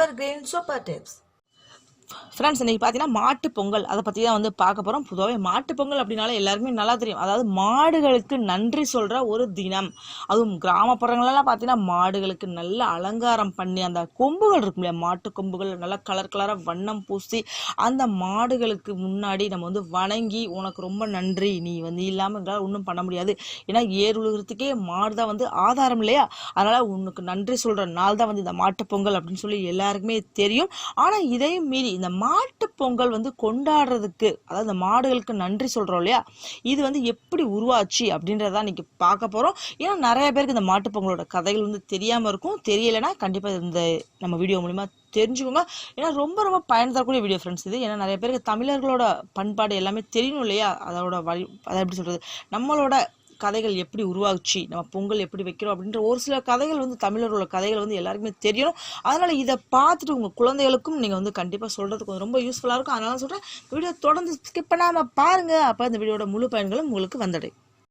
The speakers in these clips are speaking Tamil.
Evergreen Super Tips. ஃப்ரெண்ட்ஸ் இன்னைக்கு பார்த்தீங்கன்னா மாட்டு பொங்கல். அதை பற்றி தான் வந்து பார்க்க போகிறோம் பொதுவாகவே மாட்டு பொங்கல் அப்படின்னாலே எல்லாருக்குமே நல்லா தெரியும். அதாவது மாடுகளுக்கு நன்றி சொல்கிற ஒரு தினம். அதுவும் கிராமப்புறங்களெல்லாம் பார்த்தீங்கன்னா மாடுகளுக்கு நல்ல அலங்காரம் பண்ணி அந்த கொம்புகள் இருக்கும் இல்லையா? மாட்டு கொம்புகள் நல்லா கலர் கலராக வண்ணம் பூசி அந்த மாடுகளுக்கு முன்னாடி நம்ம வந்து வணங்கி உனக்கு ரொம்ப நன்றி. நீ வந்து இல்லாமல் எங்களால் ஒன்றும் பண்ண முடியாது. ஏன்னா ஏர் உழுகிறதுக்கே மாடு தான் வந்து ஆதாரம் இல்லையா? அதனால் உனக்கு நன்றி சொல்கிற நாள் தான் வந்து இந்த மாட்டுப் பொங்கல் அப்படின்னு சொல்லி எல்லாருக்குமே தெரியும். ஆனால் இதையும் மீறி இந்த மாட்டு பொங்கல் வந்து கொண்டாடுறதுக்கு அதாவது இந்த மாடுகளுக்கு நன்றி சொல்கிறோம் இல்லையா? இது வந்து எப்படி உருவாச்சு அப்படின்றத இன்னைக்கு பார்க்க போகிறோம் ஏன்னா நிறைய பேருக்கு இந்த மாட்டு பொங்கலோட கதைகள் வந்து தெரியாமல் இருக்கும். தெரியலைன்னா கண்டிப்பாக இந்த நம்ம வீடியோ மூலிமா தெரிஞ்சுக்கோங்க. ஏன்னா ரொம்ப ரொம்ப பயன் தரக்கூடிய வீடியோ ஃப்ரெண்ட்ஸ் இது. ஏன்னா நிறைய பேருக்கு தமிழர்களோட பண்பாடு எல்லாமே தெரியணும் இல்லையா? அதோட வழி அதை எப்படி சொல்கிறது நம்மளோட கதைகள் எப்படி உருவாச்சு நம்ம பொங்கல் எப்படி வைக்கிறோம் அப்படின்ற ஒரு சில கதைகள் வந்து தமிழரோட கதைகள் வந்து எல்லாருக்குமே தெரியணும். அதனால இதை பார்த்துட்டு உங்கள் குழந்தைகளுக்கும் நீங்கள் வந்து கண்டிப்பாக சொல்கிறதுக்கு கொஞ்சம் ரொம்ப யூஸ்ஃபுல்லாக இருக்கும். அதனால சொல்கிறேன் வீடியோ தொடர்ந்து ஸ்கிப் பண்ணாமல் பாருங்க. அப்போ இந்த வீடியோட முழு பயன்களும் உங்களுக்கு வந்தடை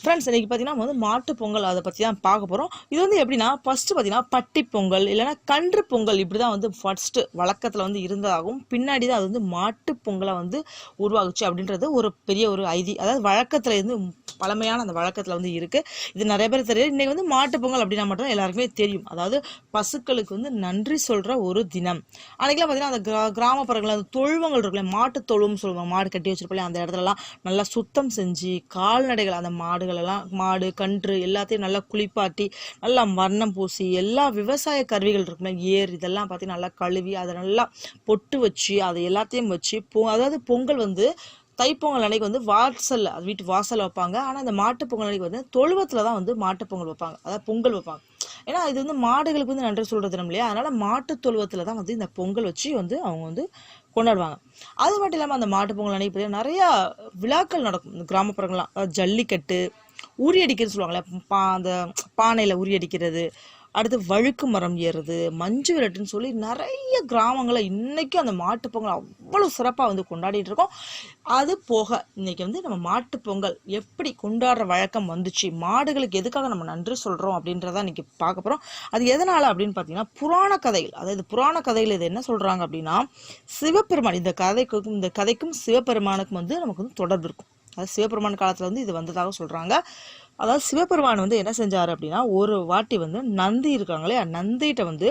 ஃப்ரெண்ட்ஸ் இன்றைக்கி பார்த்தீங்கன்னா வந்து மாட்டு பொங்கல் அதை பற்றி தான் பார்க்க போகிறோம் இது வந்து எப்படின்னா ஃபஸ்ட்டு பார்த்தீங்கன்னா பட்டி பொங்கல் இல்லைன்னா கன்று பொங்கல் இப்படி தான் வந்து ஃபஸ்ட்டு வழக்கத்தில் வந்து இருந்ததாகவும் பின்னாடி தான் அது வந்து மாட்டு பொங்கலை வந்து உருவாகுச்சு அப்படின்றது ஒரு பெரிய ஒரு ஐதி அதாவது வழக்கத்தில் இருந்து பழமையான அந்த வழக்கத்தில் வந்து இருக்குது இது நிறைய பேர் தெரியும் இன்றைக்கி வந்து மாட்டு பொங்கல் அப்படின்னா மட்டும் எல்லாருக்குமே தெரியும். அதாவது பசுக்களுக்கு வந்து நன்றி சொல்கிற ஒரு தினம். அன்றைக்கெலாம் பார்த்தீங்கன்னா அந்த கிரா கிராமப்புறங்களில் அந்த தொழுவங்கள் இருக்குல்ல மாட்டு தொழுவம்னு சொல்லுவாங்க. மாடு கட்டி வச்சிருப்போம் அந்த இடத்துலலாம் நல்லா சுத்தம் செஞ்சு கால்நடைகள் அந்த மாடுகள் எல்லாம் மாடு கன்று எல்லாத்தையும் நல்லா குளிப்பாட்டி நல்லா மரணம் பூசி எல்லா விவசாய கருவிகள் இருக்குல்ல ஏர் இதெல்லாம் பார்த்து நல்லா கழுவி அதை நல்லா பொட்டு வச்சு அதை எல்லாத்தையும் வச்சு பொ அதாவது பொங்கல் வந்து தைப்பொங்கல் அன்னைக்கு வந்து வாசலில் அது வீட்டு வாசலில் வைப்பாங்க. ஆனால் அந்த மாட்டுப் பொங்கல் அன்னைக்கு வந்து தொழுவத்தில் தான் வந்து மாட்டுப் பொங்கல் வைப்பாங்க. அதாவது பொங்கல் வைப்பாங்க. ஏன்னா இது வந்து மாடுகளுக்கு வந்து நன்றி சொல்கிற தினம் இல்லையா? அதனால் மாட்டு தொழுவத்தில் தான் வந்து இந்த பொங்கல் வச்சு வந்து அவங்க வந்து கொண்டாடுவாங்க. அது மட்டும் இல்லாமல் அந்த மாட்டு பொங்கல் அன்னைக்கு பார்த்தீங்கன்னா நிறையா விழாக்கள் நடக்கும். இந்த கிராமப்புறங்கள்லாம். அதாவது ஜல்லிக்கட்டு உரி அடிக்கிறது சொல்லுவாங்கல்ல பா அந்த பானையில் உரி அடிக்கிறது. அடுத்து வழுக்கு மரம் ஏறுறது மஞ்சு விரட்டுன்னு சொல்லி நிறைய கிராமங்களில் இன்றைக்கும் அந்த மாட்டுப் பொங்கல் அவ்வளோ சிறப்பாக வந்து கொண்டாடிட்டு இருக்கோம். அது போக இன்றைக்கி வந்து நம்ம மாட்டுப்பொங்கல் எப்படி கொண்டாடுற வழக்கம் வந்துச்சு மாடுகளுக்கு எதுக்காக நம்ம நன்றி சொல்கிறோம் அப்படின்றத இன்றைக்கி பார்க்க போகிறோம் அது எதனால் அப்படின்னு பார்த்தீங்கன்னா புராண கதைகள். அதாவது புராண கதைகள் இது என்ன சொல்கிறாங்க அப்படின்னா சிவபெருமான் இந்த கதைக்கும் இந்த கதைக்கும் சிவபெருமானுக்கும் வந்து நமக்கு வந்து தொடர்பு இருக்கும். அதாவது சிவபெருமான் காலத்தில் வந்து இது வந்ததாக சொல்கிறாங்க அதாவது சிவபெருமான் வந்து என்ன செஞ்சார் அப்படின்னா ஒரு வாட்டி வந்து நந்தி இருக்காங்களே நந்திகிட்ட வந்து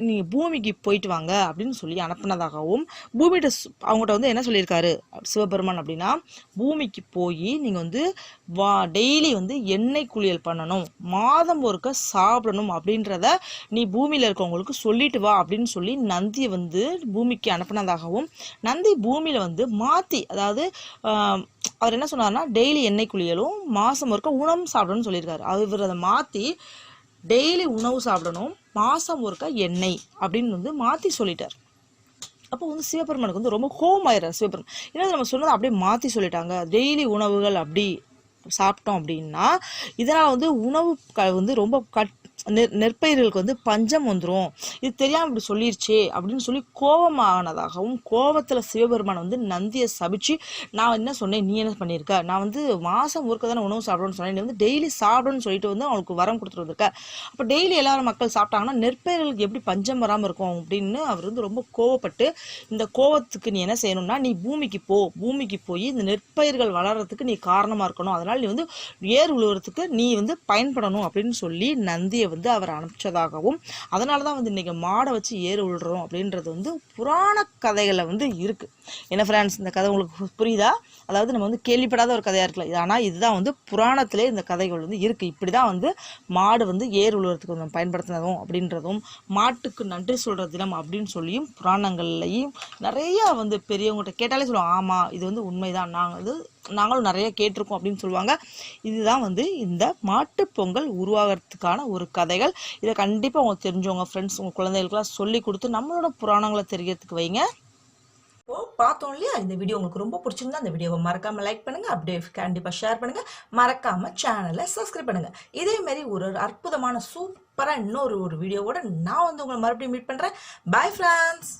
நீங்கள் பூமிக்கு போயிட்டு வாங்க அப்படின்னு சொல்லி அனுப்புனதாகவும் பூமிகிட்ட அவங்ககிட்ட வந்து என்ன சொல்லியிருக்காரு சிவபெருமான் அப்படின்னா பூமிக்கு போய் நீங்கள் வந்து வா டெய்லி வந்து எண்ணெய் குளியல் பண்ணணும் மாதம் ஒருக்க சாப்பிடணும் அப்படின்றத நீ பூமியில் இருக்கவங்களுக்கு சொல்லிட்டு வா அப்படின்னு சொல்லி நந்தியை வந்து பூமிக்கு அனுப்புனதாகவும் நந்தி பூமியில் வந்து மாற்றி அதாவது அவர் என்ன சொன்னார்னா டெய்லி எண்ணெய் குளியலும் மாதம் ஒருக்க உணவும் சாப்பிடணும்னு சொல்லியிருக்காரு. அவர் அதை மாற்றி டெய்லி உணவு சாப்பிடணும் மாதம் ஒருக்க எண்ணெய் அப்படின்னு வந்து மாற்றி சொல்லிட்டார். அப்போ வந்து சிவபெருமானுக்கு வந்து ரொம்ப ஹோம் ஆயிடுறாரு சிவபெருமன். ஏன்னா நம்ம சொன்னதை அப்படியே மாற்றி சொல்லிட்டாங்க. டெய்லி உணவுகள் அப்படி சாப்பிட்டோம் அப்படின்னா இதனால் வந்து உணவு க வந்து ரொம்ப கட் நெற் நெற்பயிர்களுக்கு வந்து பஞ்சம் வந்துடும் இது தெரியாமல் இப்படி சொல்லிருச்சே அப்படின்னு சொல்லி கோபமானதாகவும் கோபத்தில் சிவபெருமான் வந்து நந்தியை சபிச்சு நான் என்ன சொன்னேன் நீ என்ன பண்ணியிருக்க நான் வந்து மாதம் ஒருக்க தானே உணவு சாப்பிடணும்னு சொன்னேன். நீ வந்து டெய்லி சாப்பிடணும்னு சொல்லிட்டு வந்து அவங்களுக்கு வரம் கொடுத்துட்டு வந்திருக்க. அப்போ டெய்லி எல்லாரும் மக்கள் சாப்பிட்டாங்கன்னா நெற்பயிர்களுக்கு எப்படி பஞ்சம் வராமல் இருக்கும் அப்படின்னு அவர் வந்து ரொம்ப கோவப்பட்டு இந்த கோவத்துக்கு நீ என்ன செய்யணும்னா நீ பூமிக்கு போ. பூமிக்கு போய் இந்த நெற்பயிர்கள் வளர்றதுக்கு நீ காரணமாக இருக்கணும். அதனால் நீ வந்து ஏர் உழுவுறதுக்கு நீ வந்து பயன்படணும் அப்படின்னு சொல்லி நந்தியை வந்து அவர் அனுப்பிச்சதாகவும் அதனால தான் வந்து இன்றைக்கி மாடை வச்சு ஏர் உழுறோம் அப்படின்றது வந்து புராண கதைகளில் வந்து இருக்குது என்ன ஃப்ரெண்ட்ஸ் இந்த கதை உங்களுக்கு பு- புரியுதா? அதாவது நம்ம வந்து கேள்விப்படாத ஒரு கதையாக இருக்கலாம். இது ஆனால் இதுதான் வந்து புராணத்திலே இந்த கதைகள் வந்து இருக்குது இப்படி தான் வந்து மாடு வந்து ஏர் உழுவுறதுக்கு நம்ம பயன்படுத்தினதும் அப்படின்றதும் மாட்டுக்கு நன்றி சொல்கிற தினம் அப்படின்னு சொல்லியும் புராணங்கள்லையும் நிறையா வந்து பெரியவங்ககிட்ட கேட்டாலே சொல்லுவோம் ஆமாம் இது வந்து உண்மைதான். நாங்கள் வந்து நாங்களும் நிறைய கேட்டிருக்கோம் அப்படின்னு சொல்லுவாங்க. இதுதான் வந்து இந்த மாட்டுப் பொங்கல் உருவாகிறதுக்கான ஒரு கதைகள். இதை கண்டிப்பாக உங்களுக்கு தெரிஞ்சவங்க ஃப்ரெண்ட்ஸ் உங்கள் குழந்தைகளுக்கெல்லாம் சொல்லி கொடுத்து நம்மளோட புராணங்களை தெரியறதுக்கு வைங்க. இப்போ பார்த்தோம் இல்லையா? இந்த வீடியோ உங்களுக்கு ரொம்ப பிடிச்சிருந்தா அந்த வீடியோவை மறக்காம லைக் பண்ணுங்க. அப்படியே கண்டிப்பாக ஷேர் பண்ணுங்க. மறக்காம சேனலை சப்ஸ்கிரைப் பண்ணுங்க. இதே மாதிரி ஒரு ஒரு அற்புதமான சூப்பராக இன்னொரு ஒரு வீடியோவோட நான் வந்து உங்களை மறுபடியும் மீட் பண்ணுறேன் பாய் ஃப்ரெண்ட்ஸ்